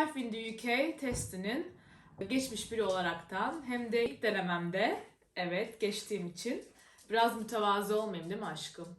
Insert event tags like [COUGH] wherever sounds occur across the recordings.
Life in the UK testinin geçmiş biri olaraktan hem de ilk denememde evet geçtiğim için biraz mütevazı olmayayım değil mi aşkım?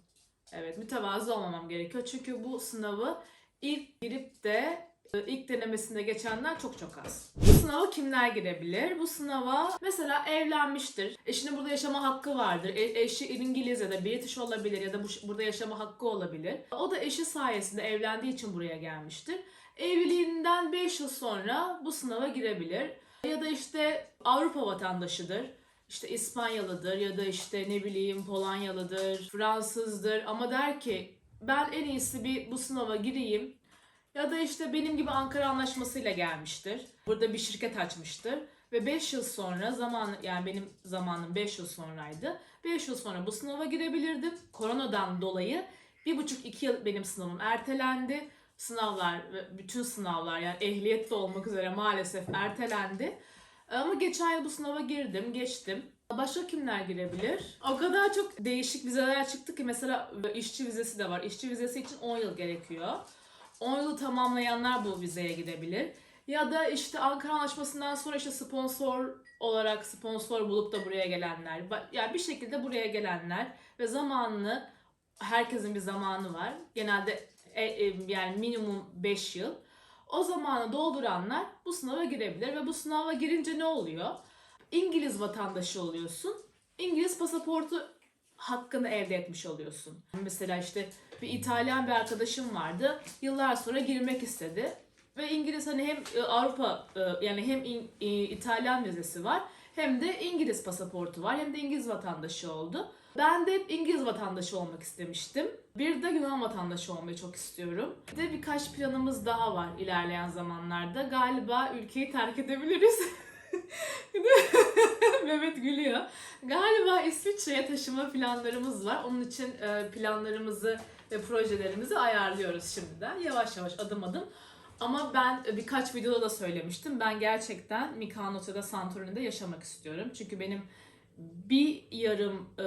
Evet mütevazı olmamam gerekiyor çünkü bu sınavı ilk girip de e, ilk denemesinde geçenler çok çok az. Bu sınava kimler girebilir? Bu sınava mesela evlenmiştir. Eşinin burada yaşama hakkı vardır. E- eşi İngiliz ya da British olabilir ya da bu, burada yaşama hakkı olabilir. O da eşi sayesinde evlendiği için buraya gelmiştir. Evliliğinden 5 yıl sonra bu sınava girebilir. Ya da işte Avrupa vatandaşıdır. İşte İspanyalıdır ya da işte ne bileyim Polonyalıdır, Fransızdır ama der ki ben en iyisi bir bu sınava gireyim. Ya da işte benim gibi Ankara Anlaşması'yla gelmiştir. Burada bir şirket açmıştır. Ve 5 yıl sonra zaman yani benim zamanım 5 yıl sonraydı. 5 yıl sonra bu sınava girebilirdim. Koronadan dolayı 1,5-2 yıl benim sınavım ertelendi. Sınavlar, bütün sınavlar yani ehliyet de olmak üzere maalesef ertelendi. Ama geçen yıl bu sınava girdim, geçtim. Başka kimler girebilir? O kadar çok değişik vizeler çıktı ki mesela işçi vizesi de var. İşçi vizesi için 10 yıl gerekiyor. 10 yılı tamamlayanlar bu vizeye gidebilir. Ya da işte Ankara Anlaşması'ndan sonra işte sponsor olarak sponsor bulup da buraya gelenler. Yani bir şekilde buraya gelenler ve zamanını herkesin bir zamanı var. Genelde e- e, yani minimum 5 yıl. O zamanı dolduranlar bu sınava girebilir ve bu sınava girince ne oluyor? İngiliz vatandaşı oluyorsun. İngiliz pasaportu hakkını elde etmiş oluyorsun. Mesela işte bir İtalyan bir arkadaşım vardı. Yıllar sonra girmek istedi. Ve İngiliz hani hem Avrupa e, yani hem İtalyan vizesi var hem de İngiliz pasaportu var hem de İngiliz vatandaşı oldu. Ben de hep İngiliz vatandaşı olmak istemiştim. Bir de Yunan vatandaşı olmayı çok istiyorum. Bir de birkaç planımız daha var ilerleyen zamanlarda. Galiba ülkeyi terk edebiliriz. [LAUGHS] [LAUGHS] Mehmet gülüyor. Galiba İsviçre'ye taşıma planlarımız var. Onun için e, planlarımızı ve projelerimizi ayarlıyoruz şimdiden. Yavaş yavaş adım adım. Ama ben e, birkaç videoda da söylemiştim. Ben gerçekten Mykonos'ta Santorini'de yaşamak istiyorum. Çünkü benim bir yarım e,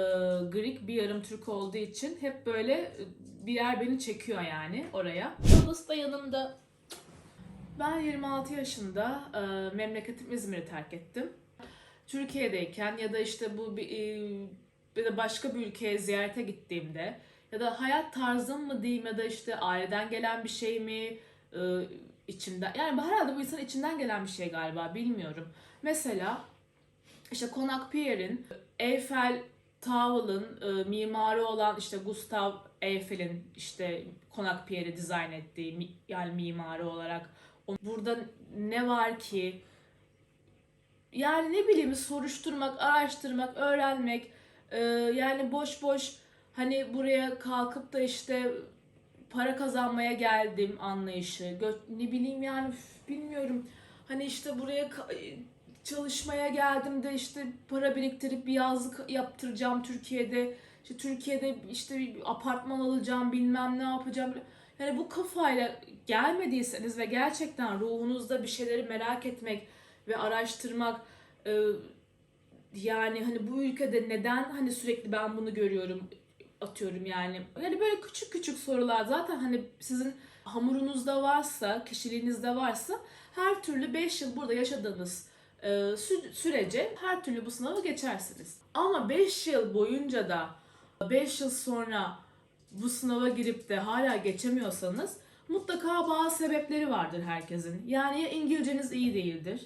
Greek, bir yarım Türk olduğu için hep böyle e, bir yer beni çekiyor yani oraya. Yıldız da yanımda. Ben 26 yaşında e, memleketim İzmir'i terk ettim. Türkiye'deyken ya da işte bu bir, e, ya da başka bir ülkeye ziyarete gittiğimde ya da hayat tarzım mı diyeyim ya da işte aileden gelen bir şey mi e, içimden yani herhalde bu insan içinden gelen bir şey galiba bilmiyorum. Mesela işte Konak Pierre'in Eiffel Tower'ın e, mimarı olan işte Gustav Eiffel'in işte Konak Pierre'i dizayn ettiği yani mimarı olarak burada ne var ki yani ne bileyim soruşturmak, araştırmak, öğrenmek e, yani boş boş hani buraya kalkıp da işte para kazanmaya geldim anlayışı. Gö- ne bileyim yani üf, bilmiyorum. Hani işte buraya çalışmaya geldim de işte para biriktirip bir yazlık yaptıracağım Türkiye'de. İşte Türkiye'de işte bir apartman alacağım bilmem ne yapacağım. Yani bu kafayla gelmediyseniz ve gerçekten ruhunuzda bir şeyleri merak etmek ve araştırmak e, yani hani bu ülkede neden hani sürekli ben bunu görüyorum atıyorum yani. Yani böyle küçük küçük sorular zaten hani sizin hamurunuzda varsa, kişiliğinizde varsa her türlü 5 yıl burada yaşadığınız e, sü- sürece her türlü bu sınavı geçersiniz. Ama 5 yıl boyunca da 5 yıl sonra bu sınava girip de hala geçemiyorsanız mutlaka bazı sebepleri vardır herkesin. Yani ya İngilizceniz iyi değildir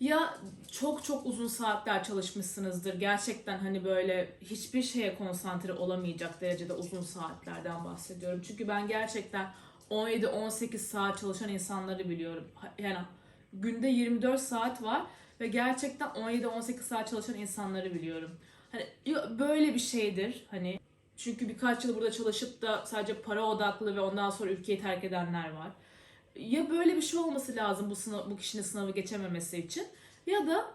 ya çok çok uzun saatler çalışmışsınızdır. Gerçekten hani böyle hiçbir şeye konsantre olamayacak derecede uzun saatlerden bahsediyorum. Çünkü ben gerçekten 17-18 saat çalışan insanları biliyorum. Yani günde 24 saat var ve gerçekten 17-18 saat çalışan insanları biliyorum. Hani böyle bir şeydir hani çünkü birkaç yıl burada çalışıp da sadece para odaklı ve ondan sonra ülkeyi terk edenler var. Ya böyle bir şey olması lazım bu sınav, bu kişinin sınavı geçememesi için ya da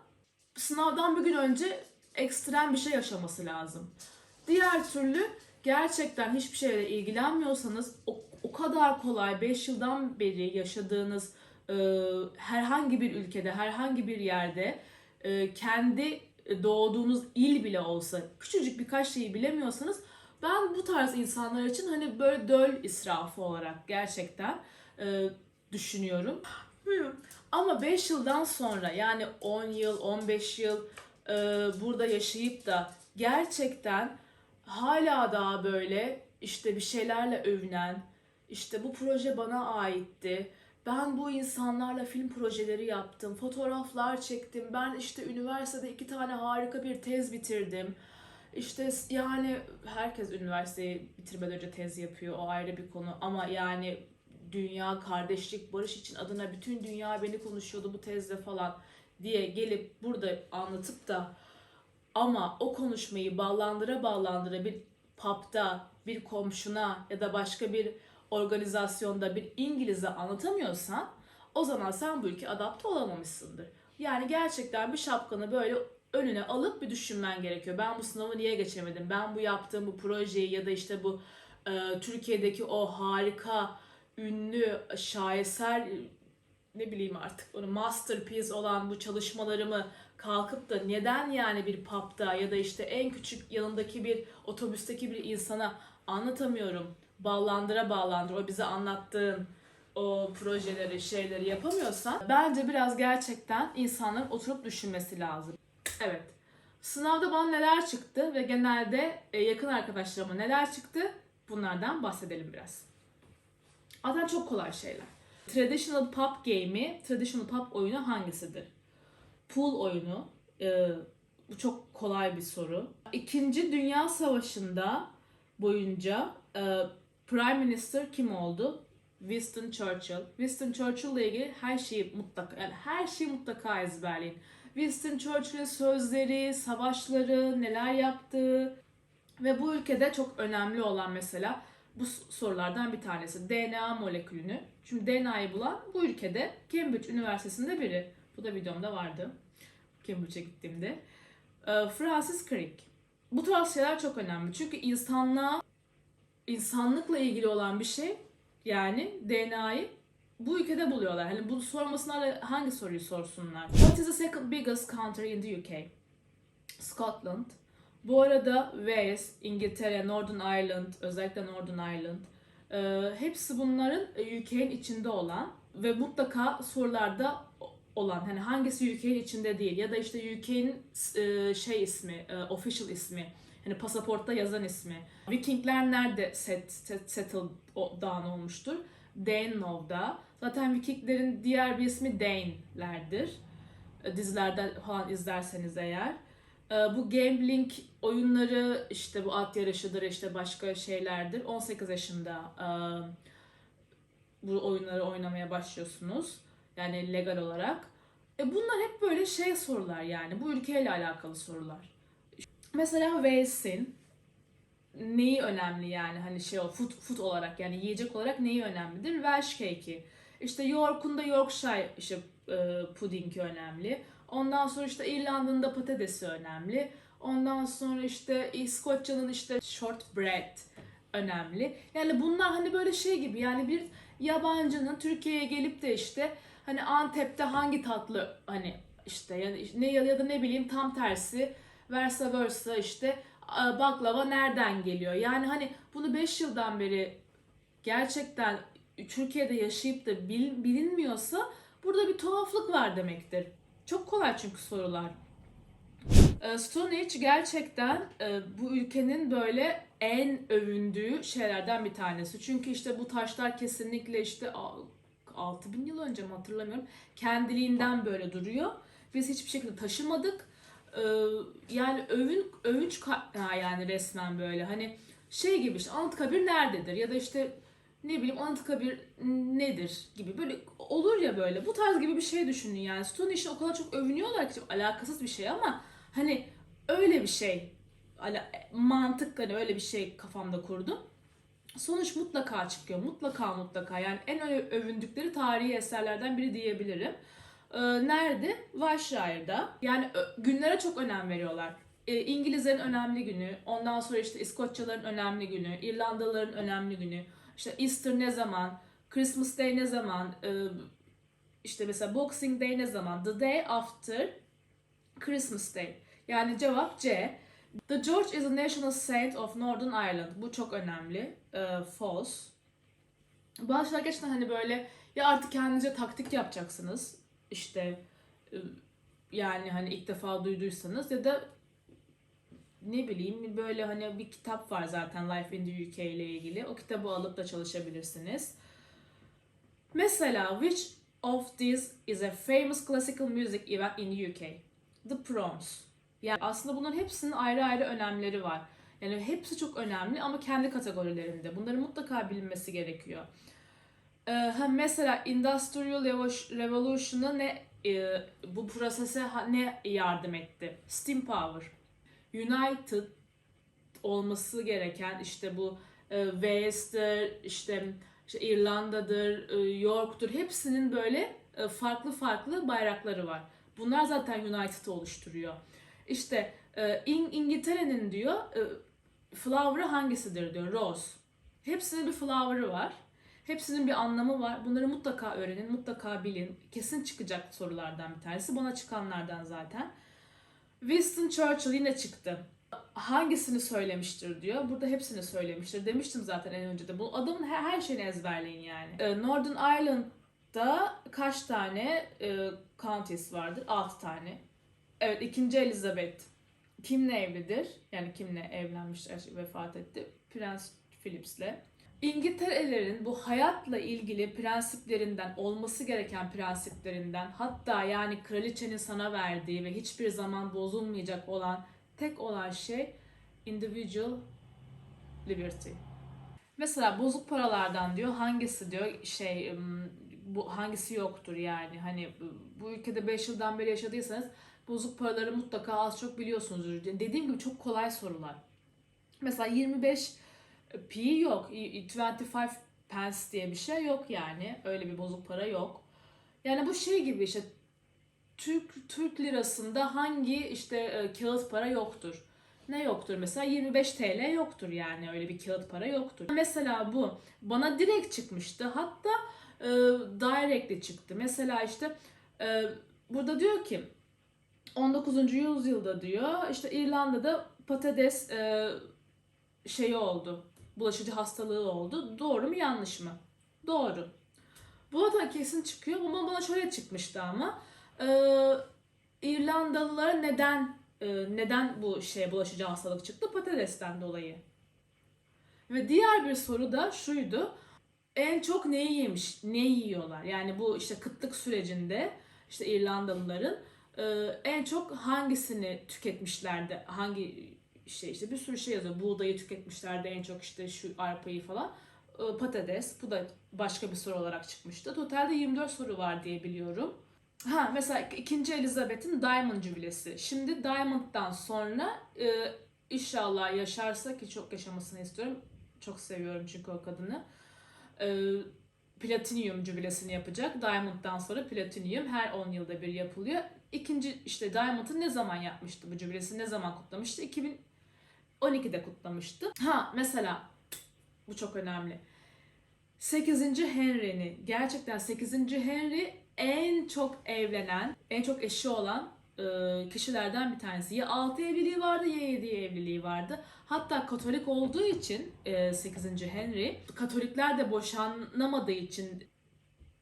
sınavdan bir gün önce ekstrem bir şey yaşaması lazım. Diğer türlü gerçekten hiçbir şeyle ilgilenmiyorsanız o, o kadar kolay 5 yıldan beri yaşadığınız e, herhangi bir ülkede, herhangi bir yerde e, kendi doğduğunuz il bile olsa küçücük birkaç şeyi bilemiyorsanız Ben bu tarz insanlar için hani böyle döl israfı olarak gerçekten e, düşünüyorum. Ama 5 yıldan sonra yani 10 yıl, 15 yıl e, burada yaşayıp da gerçekten hala daha böyle işte bir şeylerle övünen, işte bu proje bana aitti. Ben bu insanlarla film projeleri yaptım, fotoğraflar çektim. Ben işte üniversitede iki tane harika bir tez bitirdim. İşte yani herkes üniversiteyi bitirmeden önce tez yapıyor. O ayrı bir konu. Ama yani dünya, kardeşlik, barış için adına bütün dünya beni konuşuyordu bu tezde falan diye gelip burada anlatıp da ama o konuşmayı bağlandıra bağlandıra bir pub'da, bir komşuna ya da başka bir organizasyonda bir İngiliz'e anlatamıyorsan o zaman sen bu ülkeye adapte olamamışsındır. Yani gerçekten bir şapkanı böyle önüne alıp bir düşünmen gerekiyor. Ben bu sınavı niye geçemedim? Ben bu yaptığım bu projeyi ya da işte bu e, Türkiye'deki o harika, ünlü, şaheser ne bileyim artık onu masterpiece olan bu çalışmalarımı kalkıp da neden yani bir pub'da ya da işte en küçük yanındaki bir otobüsteki bir insana anlatamıyorum. Bağlandıra bağlandıra o bize anlattığın o projeleri, şeyleri yapamıyorsan bence biraz gerçekten insanların oturup düşünmesi lazım. Evet. Sınavda bana neler çıktı ve genelde e, yakın arkadaşlarıma neler çıktı bunlardan bahsedelim biraz. Zaten çok kolay şeyler. Traditional pub game'i, traditional pub oyunu hangisidir? Pool oyunu. Ee, bu çok kolay bir soru. İkinci Dünya Savaşı'nda boyunca e, Prime Minister kim oldu? Winston Churchill. Winston Churchill ile ilgili her şeyi mutlaka yani her şeyi mutlaka ezberleyin. Winston Churchill'in sözleri, savaşları, neler yaptığı ve bu ülkede çok önemli olan mesela bu sorulardan bir tanesi. DNA molekülünü. Şimdi DNA'yı bulan bu ülkede Cambridge Üniversitesi'nde biri. Bu da videomda vardı. Cambridge'e gittiğimde. Ee, Francis Crick. Bu tarz şeyler çok önemli. Çünkü insanlığa, insanlıkla ilgili olan bir şey yani DNA'yı bu ülkede buluyorlar. Hani bunu sormasınlar hangi soruyu sorsunlar? What is the second biggest country in the UK? Scotland. Bu arada Wales, İngiltere, Northern Ireland, özellikle Northern Ireland e, hepsi bunların e, UK'nin içinde olan ve mutlaka sorularda olan hani hangisi UK'nin içinde değil ya da işte UK'nin e, şey ismi, e, official ismi, hani pasaportta yazan ismi. Vikingler nerede set, set settle o, down olmuştur? Danelov'da. Zaten Vikinglerin diğer bir ismi Dane'lerdir. E, Dizilerde falan izlerseniz eğer. Ee, bu gambling oyunları işte bu at yarışıdır işte başka şeylerdir. 18 yaşında e, bu oyunları oynamaya başlıyorsunuz. Yani legal olarak. E bunlar hep böyle şey sorular yani. Bu ülkeyle alakalı sorular. Mesela Wales'in neyi önemli yani hani şey o food, food olarak yani yiyecek olarak neyi önemlidir? Welsh cake'i. İşte York'un da Yorkshire işte e, pudingi önemli. Ondan sonra işte İrlanda'nın da patatesi önemli. Ondan sonra işte İskoçya'nın işte shortbread önemli. Yani bunlar hani böyle şey gibi yani bir yabancının Türkiye'ye gelip de işte hani Antep'te hangi tatlı hani işte yani ne ya da ne bileyim tam tersi versa versa işte baklava nereden geliyor? Yani hani bunu 5 yıldan beri gerçekten Türkiye'de yaşayıp da bil- bilinmiyorsa burada bir tuhaflık var demektir. Çok kolay çünkü sorular. Ee, Stonehenge gerçekten e, bu ülkenin böyle en övündüğü şeylerden bir tanesi. Çünkü işte bu taşlar kesinlikle işte a- 6000 yıl önce mi hatırlamıyorum. Kendiliğinden böyle duruyor. Biz hiçbir şekilde taşımadık. Ee, yani övün övünç yani resmen böyle hani şey gibi işte Anıtkabir nerededir ya da işte ne bileyim Anıtkabir nedir gibi böyle olur ya böyle bu tarz gibi bir şey düşünün yani Stonehenge'in o kadar çok övünüyorlar ki alakasız bir şey ama hani öyle bir şey ala, mantık hani öyle bir şey kafamda kurdum. Sonuç mutlaka çıkıyor. Mutlaka mutlaka. Yani en övündükleri tarihi eserlerden biri diyebilirim. Ee, nerede? Wiltshire'da. Yani günlere çok önem veriyorlar. Ee, İngilizlerin önemli günü, ondan sonra işte İskoçyaların önemli günü, İrlandalıların önemli günü. İşte Easter ne zaman, Christmas Day ne zaman, e, işte mesela Boxing Day ne zaman, The Day After Christmas Day. Yani cevap C. The George is a national saint of Northern Ireland. Bu çok önemli. Ee, false. Bazı şeyler gerçekten hani böyle ya artık kendinize taktik yapacaksınız. İşte e, yani hani ilk defa duyduysanız ya da ne bileyim böyle hani bir kitap var zaten Life in the UK ile ilgili. O kitabı alıp da çalışabilirsiniz. Mesela which of these is a famous classical music event in the UK? The Proms. Yani aslında bunların hepsinin ayrı ayrı önemleri var. Yani hepsi çok önemli ama kendi kategorilerinde. Bunların mutlaka bilinmesi gerekiyor. Ee, mesela Industrial Revo- Revolution'a ne e, bu prosese ne yardım etti? Steam Power. United olması gereken işte bu e, Wales'tir, işte, işte İrlanda'dır, e, York'tur hepsinin böyle e, farklı farklı bayrakları var. Bunlar zaten United'ı oluşturuyor. İşte e, İng- İngiltere'nin diyor e, flower'ı hangisidir diyor Rose. Hepsinin bir flower'ı var. Hepsinin bir anlamı var. Bunları mutlaka öğrenin, mutlaka bilin. Kesin çıkacak sorulardan bir tanesi. Bana çıkanlardan zaten. Winston Churchill yine çıktı. Hangisini söylemiştir diyor. Burada hepsini söylemiştir. Demiştim zaten en önce de. Bu adamın her, her şeyini ezberleyin yani. Ee, Northern Ireland'da kaç tane e, counties vardır? 6 tane. Evet ikinci Elizabeth kimle evlidir? Yani kimle evlenmiş, vefat etti? Prens Philips'le. İngilterelerin bu hayatla ilgili prensiplerinden, olması gereken prensiplerinden, hatta yani kraliçenin sana verdiği ve hiçbir zaman bozulmayacak olan tek olan şey individual liberty. Mesela bozuk paralardan diyor hangisi diyor şey bu hangisi yoktur yani hani bu ülkede 5 yıldan beri yaşadıysanız bozuk paraları mutlaka az çok biliyorsunuzdur. Dediğim gibi çok kolay sorular. Mesela 25 P yok. 25 pence diye bir şey yok yani. Öyle bir bozuk para yok. Yani bu şey gibi işte Türk Türk lirasında hangi işte e, kağıt para yoktur? Ne yoktur? Mesela 25 TL yoktur yani öyle bir kağıt para yoktur. Mesela bu bana direkt çıkmıştı. Hatta e, directly çıktı. Mesela işte e, burada diyor ki 19. yüzyılda diyor işte İrlanda'da patates e, şeyi oldu. Bulaşıcı hastalığı oldu. Doğru mu yanlış mı? Doğru. Bu da kesin çıkıyor. Ama bana şöyle çıkmıştı ama. E, İrlandalılara neden e, neden bu şey bulaşıcı hastalık çıktı? Patatesten dolayı. Ve diğer bir soru da şuydu. En çok neyi yemiş? Ne yiyorlar? Yani bu işte kıtlık sürecinde işte İrlandalıların e, en çok hangisini tüketmişlerdi? Hangi şey işte bir sürü şey yazıyor. Buğdayı tüketmişlerdi en çok işte şu arpayı falan. E, patates. Bu da başka bir soru olarak çıkmıştı. Totalde 24 soru var diye biliyorum. Ha mesela ikinci Elizabeth'in Diamond jübilesi. Şimdi Diamond'dan sonra e, inşallah yaşarsa ki çok yaşamasını istiyorum. Çok seviyorum çünkü o kadını. E, Platinum jübilesini yapacak. Diamond'dan sonra Platinum her 10 yılda bir yapılıyor. İkinci işte Diamond'ı ne zaman yapmıştı bu jübilesi ne zaman kutlamıştı? 2012'de kutlamıştı. Ha mesela bu çok önemli. 8. Henry'ni gerçekten 8. Henry en çok evlenen, en çok eşi olan e, kişilerden bir tanesi. Ya 6 evliliği vardı ya 7 evliliği vardı. Hatta Katolik olduğu için e, 8. Henry, Katolikler de boşanamadığı için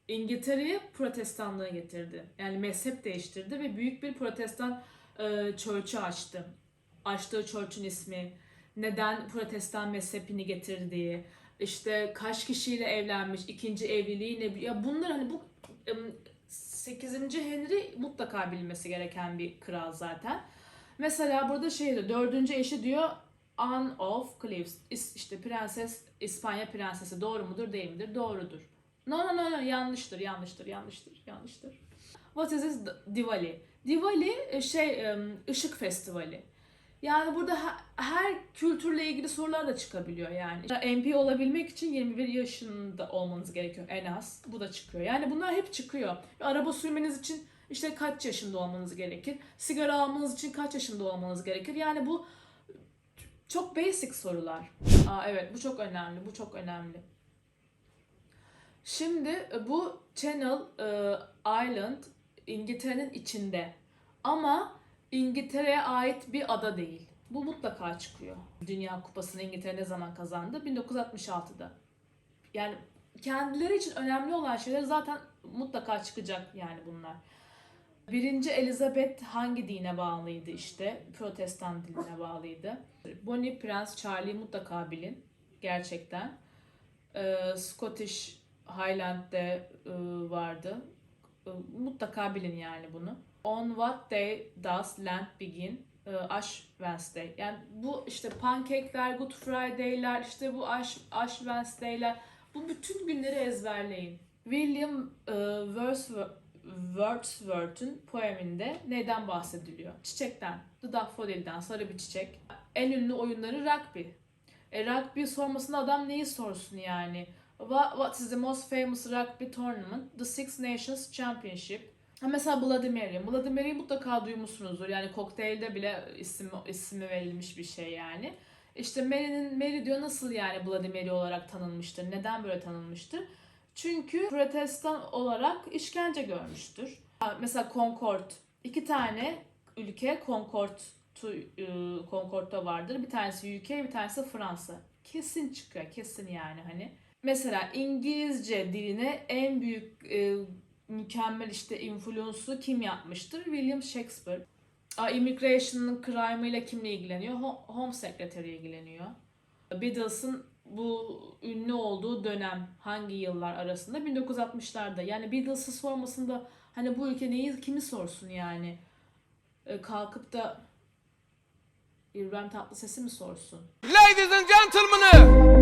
İngiltere'ye protestanlığı getirdi. Yani mezhep değiştirdi ve büyük bir protestan e, church'ü açtı. Açtığı church'ün ismi, neden protestan mezhepini getirdiği, işte kaç kişiyle evlenmiş, ikinci evliliği ne ya bunlar hani bu 8. Henry mutlaka bilmesi gereken bir kral zaten. Mesela burada şey diyor, dördüncü eşi diyor Anne of Cleves. İşte prenses, İspanya prensesi doğru mudur değil midir? Doğrudur. No no no no yanlıştır, yanlıştır, yanlıştır, yanlıştır. What is this? Diwali. Diwali e, şey ışık festivali. Yani burada he- her kültürle ilgili sorular da çıkabiliyor yani. MP olabilmek için 21 yaşında olmanız gerekiyor en az. Bu da çıkıyor. Yani bunlar hep çıkıyor. Araba sürmeniz için işte kaç yaşında olmanız gerekir? Sigara almanız için kaç yaşında olmanız gerekir? Yani bu çok basic sorular. Aa evet bu çok önemli. Bu çok önemli. Şimdi e, bu Channel e, Island İngiltere'nin içinde. Ama İngiltere'ye ait bir ada değil. Bu mutlaka çıkıyor. Dünya Kupası'nı İngiltere ne zaman kazandı? 1966'da. Yani kendileri için önemli olan şeyler zaten mutlaka çıkacak yani bunlar. Birinci Elizabeth hangi dine bağlıydı işte? Protestan dinine bağlıydı. Bonnie Prince Charlie mutlaka bilin. Gerçekten. Ee, Scottish Highland'de e, vardı. E, mutlaka bilin yani bunu. On what day does Lent begin? E, Ash Wednesday. Yani bu işte pankekler, Good Friday'ler, işte bu Ash, Ash Wednesday'ler. Bu bütün günleri ezberleyin. William e, Wordsworth, Wordsworth'un poeminde neyden bahsediliyor? Çiçekten. The daffodil'den sarı bir çiçek. En ünlü oyunları rugby. E, rugby sormasına adam neyi sorsun yani? What, what is the most famous rugby tournament? The Six Nations Championship. Mesela. Bloody Mary'i mutlaka duymuşsunuzdur. Yani kokteylde bile ismi, ismi verilmiş bir şey yani. İşte Mary'nin Mary diyor nasıl yani Mary olarak tanınmıştır? Neden böyle tanınmıştır? Çünkü protestan olarak işkence görmüştür. Mesela Concord. iki tane ülke Concord Concord'da vardır. Bir tanesi UK, bir tanesi Fransa. Kesin çıkıyor, kesin yani hani. Mesela İngilizce diline en büyük e, mükemmel işte influence'u kim yapmıştır? William Shakespeare. Aa, Immigration'ın crime ile kimle ilgileniyor? Ho- Home Secretary ilgileniyor. Beatles'ın bu ünlü olduğu dönem hangi yıllar arasında? 1960'larda. Yani Beatles'ı sormasında hani bu ülke neyi kimi sorsun yani? E, kalkıp da İbrahim Tatlıses'i mi sorsun? Ladies and gentlemen,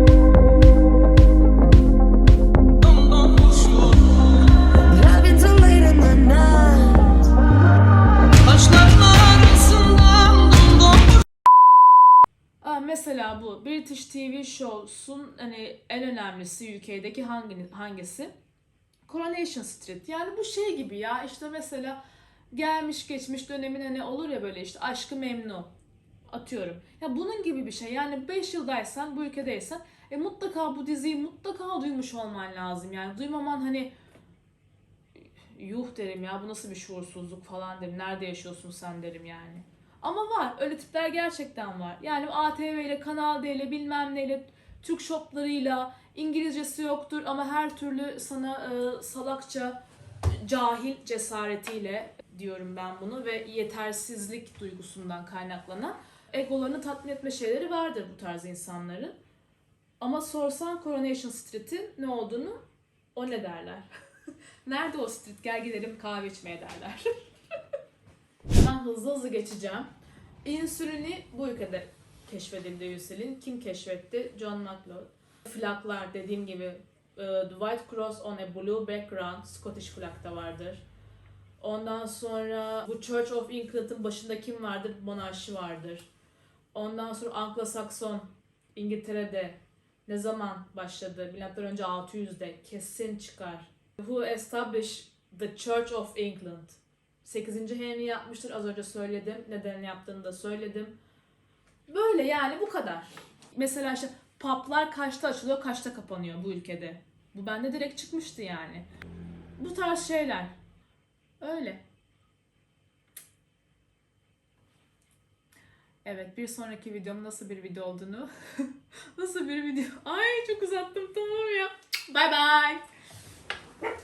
mesela bu British TV Shows'un hani en önemlisi UK'deki hangi, hangisi? Coronation Street. Yani bu şey gibi ya işte mesela gelmiş geçmiş dönemin hani olur ya böyle işte aşkı memnu atıyorum. Ya bunun gibi bir şey. Yani 5 yıldaysan bu ülkedeysen e mutlaka bu diziyi mutlaka duymuş olman lazım. Yani duymaman hani yuh derim ya bu nasıl bir şuursuzluk falan derim. Nerede yaşıyorsun sen derim yani. Ama var. Öyle tipler gerçekten var. Yani ATV ile, Kanal D ile, bilmem neyle, Türk shoplarıyla, İngilizcesi yoktur ama her türlü sana e, salakça, cahil cesaretiyle diyorum ben bunu ve yetersizlik duygusundan kaynaklanan egolarını tatmin etme şeyleri vardır bu tarz insanların. Ama sorsan Coronation Street'in ne olduğunu o ne derler? [LAUGHS] Nerede o street? Gel gidelim kahve içmeye derler. [LAUGHS] Ben hızlı hızlı geçeceğim. İnsülini bu ülkede keşfedildi Yusilin. Kim keşfetti? John McLeod. Flaglar dediğim gibi e, The White Cross on a Blue Background Scottish flag da vardır. Ondan sonra bu Church of England'ın başında kim vardır? Monarşi vardır. Ondan sonra Anglo-Sakson İngiltere'de ne zaman başladı? Milattan önce 600'de kesin çıkar. Who established the Church of England? 8. Henry yapmıştır. Az önce söyledim. Neden yaptığını da söyledim. Böyle yani bu kadar. Mesela işte publar kaçta açılıyor, kaçta kapanıyor bu ülkede. Bu bende direkt çıkmıştı yani. Bu tarz şeyler. Öyle. Evet bir sonraki videom nasıl bir video olduğunu [LAUGHS] nasıl bir video ay çok uzattım tamam ya bye bye